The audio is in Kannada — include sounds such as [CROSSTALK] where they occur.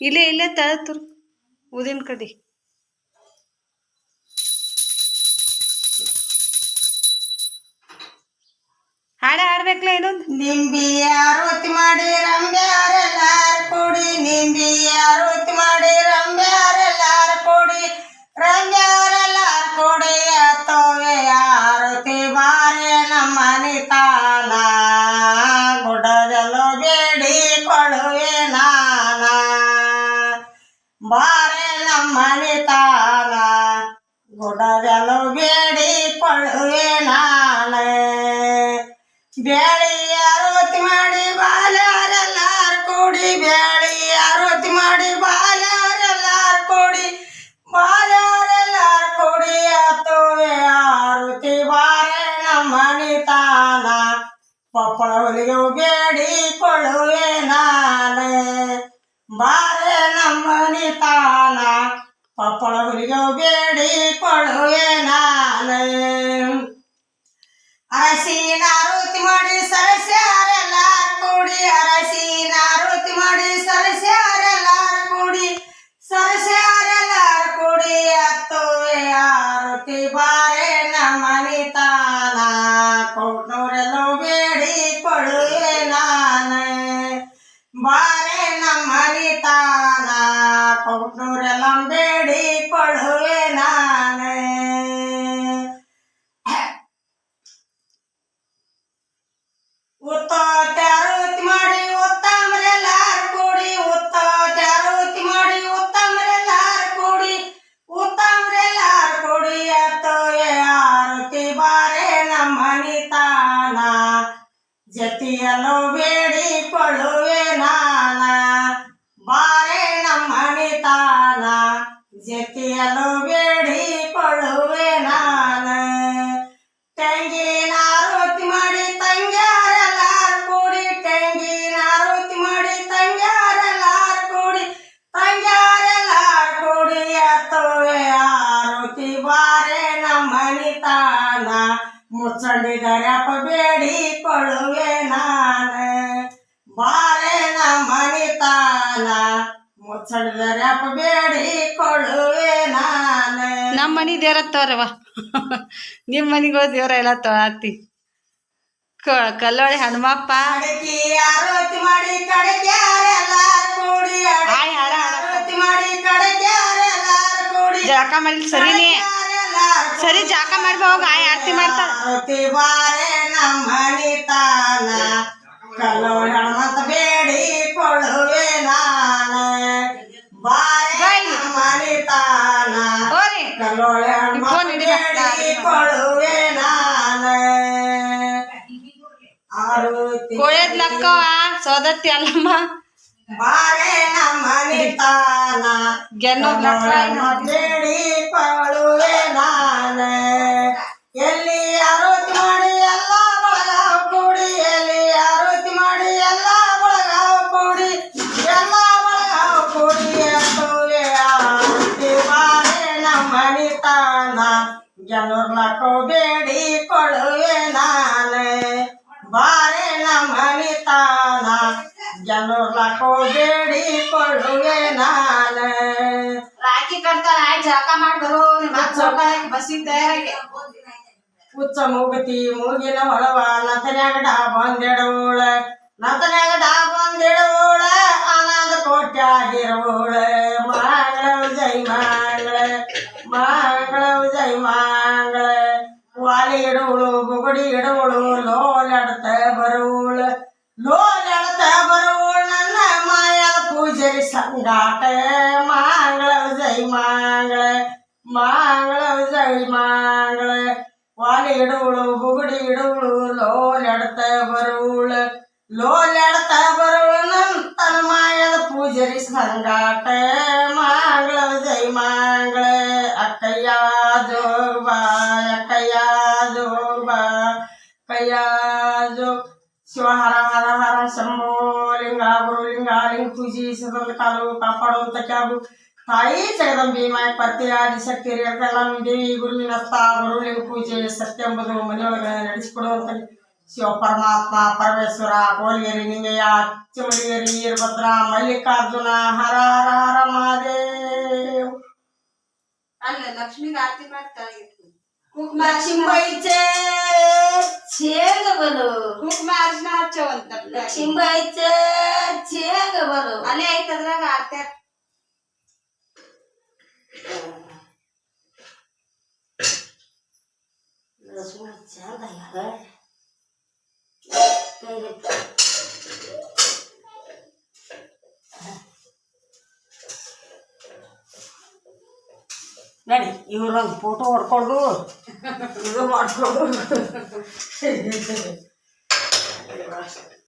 ಇಲ್ಲೇ ಇಲ್ಲೇ ತಳತುರು ಊದಿನ ಕಡೆ ಹಾಡ ಹಾಡ್ಬೇಕಲ್ಲ ಇನ್ನೊಂದು? ನಿಂಬಿ ಆರತಿ ಮಾಡಿ ರಂಬ್ಯಾರೆಲ್ಲಾರ ಕೊಡುವೆ ನಾನು ಬ್ಯಾಳಿ ಆರತಿ ಮಾಡಿ ಬಾಲ್ಯಾರೆಲ್ಲಾರ ಕೂಡಿ, ಬೇಳಿ ಆರತಿ ಮಾಡಿ ಬಾಲ್ಯಾರೆಲ್ಲಾರ ಕೂಡಿ ಬಾಲ್ಯಾರೆಲ್ಲಾರ ಕೂಡಿ ಅತ್ತೋವೆ ಆರತಿ ಬಾರೆ ನಮ್ಮನಿ ತಾನ. ಪಪ್ಪಳ ಹೊಲಿಗೆ ಬೇಡಿ ಕೊಡುವೆ ನಾನು. ಬಾರೆ ನಮ್ಮನಿ ತಾನ. ಪಪ್ಪಳ ಹೊಲಿಗೆ ಬೇಡಿ ಕೊಡುವೆ ನಾನು. ಅರಸಿನ ಆರತಿ ಮಾಡಿ ಸರಸ್ಯಾರೆಲ್ಲಾರ ಕೂಡಿ, ಅರಸಿನ ಆರತಿ ಮಾಡಿ ಸರಸ್ಯಾರೆಲ್ಲಾರ ಕೂಡಿ ಸರಸ್ಯಾರೆಲ್ಲಾರ ಕೂಡಿ ಅತ್ತು ಆರತಿ ಬಾರೆ ನಮ್ಮನಿ ತಾನ ಕೊಟ್ನೂರೆಲ್ಲೋ ಬೇಡಿ ಕೊಡುವೆ ನಾನು. ಬಾರೆ ನಮ್ಮ ತಾನ ಕೊಟ್ನೂರೆಲ್ಲ ಬೇಡಿ ಕೊಡುವೆ ಜತಿಯಲ್ಲೋ ಬೇಡಿ ನಾನು. ತೆಂಗಿನಾರುತಿ ಮಾಡಿ ತಂಗ್ಯಾರೆಲ್ಲಾರ ಕೂಡಿ ತೆಂಗಿನಾರುತಿ ಮಾಡಿ ತಂಗ್ಯಾರೆಲ್ಲಾರ ಕೂಡಿ ತಂಗ್ಯಾರೆಲ್ಲಾರ ಕೂಡಿ ಅತ್ತೋವೆ ಆರುತಿ ಬಾರೆ ನಮ್ಮನಿ ತಾನ ಮುಚ್ಚಂಡಿದರಪ್ಪ ಬೇಡಿ ಕೊಡುವೆ ನಾನು. ಬಾರೆ ನಮ್ಮನಿ ತಾನ ನಮ್ಮ ಮನಿ ದೇವ್ರ ತೋರವ ನಿಮ್ಮ ಮನಿಗೋ ದೇವ್ರ ಎಲ್ಲ ತೊಳಾತಿ ಕಲ್ಲೋಳಿ ಹನುಮಪ್ಪ. ಅಡಕಿ ಆರತಿ ಮಾಡಿ ಕಡಕ್ಯಾರೆಲ್ಲಾರ ಕೂಡಿ. ಹಾಯ್ ಹಾಡ ಹಾಡ. ಆರತಿ ಮಾಡಿ ಕಡಕ್ಯಾರೆಲ್ಲಾರ ಕೂಡಿ. ಜಳಕ ಮಾಡಿ ಸರಿನೇ. ಸರಿ ಜಾಕ ಮಾಡ್ಬ ಹೋಗ ಆಯ್ ಆರತಿ ಮಾಡ್ತಾಳ. ಲಕ್ಕವ ಸೋದತ್ತಿ ಅಲ್ಲಮ್ಮ. ಬಾರೆ ನಮ್ಮ ತಾನ ಗೆನ್ನೂರ್ ಲಕ್ಕ ಬೇಡಿ ಕೊಳುವೆ ನಾನ. ಎಲ್ಲಿ ಗೆಲ್ಲೂರ್ ಲಕ್ಕೋ ಬೇಡಿ ಕೊಳುವೆ ನಾನ. ಬಾರೆ ನಮ್ಮ ತಾನ ಬೇಡಿ ಕೊಳುವೆ ನಾನ. ರಾಖಿ ಕಟ್ತಾರ ಆಯ್ ಜಳಕ ಮಾಡಿ ಬಸಿದ್ದೆ ಉಚ್ಚ ತಯಾರಾಗಿ ಹುಚ್ಚ ಮೂಗತಿ ಮೂಗಿನ ಹೊಳವ ನತನ್ಯಾಗ ಡಾ ಒಂದೆಡವೋಳ ನತನ್ಯಾಗ ಡಾ ಒಂದೆಡವೋಳ ಅನಾದ ಕೋಟ್ಯಾಗಿರೋಳ ವಾಲಿ ಇಡುವಳು ಬುಗುಡಿ ಇಡುವಳು ಲೋಲಡ್ತ ಬರುವಳು ಲೋಲಡ್ತ ಬರುವಳು ನನ್ನ ಮಾಯದ ಪೂಜರಿ ಸಂಗಾಟ ಮಾಂಗಳ ಜೈ ಮಾಂಗಳ ಮಾಂಗಳ ಜೈ ಮಾಂಗಳ ವಾಲಿ ಇಡುವಳು ಬುಗುಡಿ ಇಡುವಳು ಲೋಲೆಡ್ತ ಬರುವಳು ಲೋಲೆಡ್ತ ಬರುವಳು ನನ್ನ ಮಾಯದ ಪೂಜರಿ ಸಂಗಾಟ ಶಿವ ಹರ ಹರ ಹರ ಶಂಭೋ, ಲಿಂಗ, ಗುರು, ಲಿಂಗ ಲಿಂಗ ಪೂಜಿ ಸದನ ಕಾಲು ಕಾಪಾಡುವಂತ ಕ್ಯಾಬು ತಾಯಿ ಜಗದಂಬಿ ಮಾಯ ಪರ್ತಿಯ ಆದಿಶಕ್ತಿ ದೇವಿ, ಗುರುವಿನ ಗುರು, ಲಿಂಗ ಪೂಜೆ ಸತ್ಯ ಎಂಬುದು ಮನೆಯೊಳಗೆ ನಡೆಸಿಕೊಡುವಂತ ಶಿವ ಪರಮಾತ್ಮ, ಪರಮೇಶ್ವರ, ಕೋಲಿಯರಿ, ನಿಂಗಯ್ಯ ಚಿಮಡಿಯರಿ ವೀರಭದ್ರ, ಮಲ್ಲಿಕಾರ್ಜುನ, ಹರ ಹರ ಹರ ಮಹಾದೇವ್. ಅಲ್ಲ ಲಕ್ಷ್ಮಿಗೆ ಆರತಿ ಕುಂಕುಮ लक्ष्मीबाईचे छेग बर कुकमा अर्चना हातच्या म्हणतात लक्ष्मीबाईचे छेग बर आले ऐकत ना का त्या रसूण चार ನಡಿ ಇವ್ರೊಂದು ಫೋಟೋ ಹೊಡ್ಕೊಂಡು ಇದು ಮಾಡ್ಕೊಂಡು. [LAUGHS]